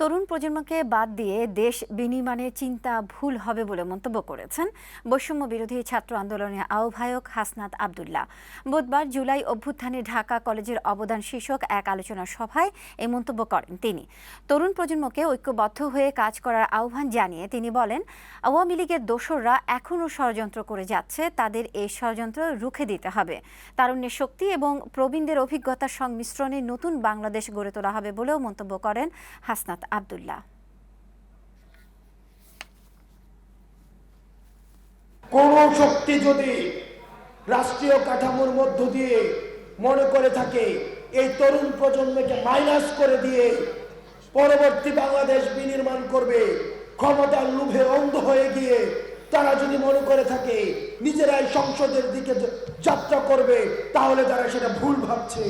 তরুণ প্রজন্মকে বাদ দিয়ে দেশ বিনির্মাণের চিন্তা ভুল হবে বলে মন্তব্য করেছেন বৈষম্য বিরোধী ছাত্র আন্দোলনের আহ্বায়ক হাসনাত আবদুল্লাহ। বুধবার জুলাই অভ্যুত্থানে ঢাকা কলেজের অবদান শীর্ষক এক আলোচনা সভায় এই মন্তব্য করেন তিনি। তরুণ প্রজন্মকে ঐক্যবদ্ধ হয়ে কাজ করার আহ্বান জানিয়ে তিনি বলেন, আওয়ামী লীগের দোসররা এখনও ষড়যন্ত্র করে যাচ্ছে, তাদের এই ষড়যন্ত্র রুখে দিতে হবে। তারুণ্যের শক্তি এবং প্রবীণদের অভিজ্ঞতার সংমিশ্রণে নতুন বাংলাদেশ গড়ে তোলা হবে বলেও মন্তব্য করেন হাসনাত আবদুল্লাহ। কোন শক্তি যদি রাষ্ট্রীয় কাঠামোর মধ্য দিয়ে মনে করে থাকে, এই তরুণ প্রজন্মকে মাইনাস করে দিয়ে পরবর্তী বাংলাদেশ বিনির্মাণ করবে, ক্ষমতার লোভে অন্ধ হয়ে গিয়ে তারা যদি মনে করে থাকে, নিজেরাই সংসদের দিকে যাত্রা করবে, তাহলে তারা সেটা ভুল ভাবছে।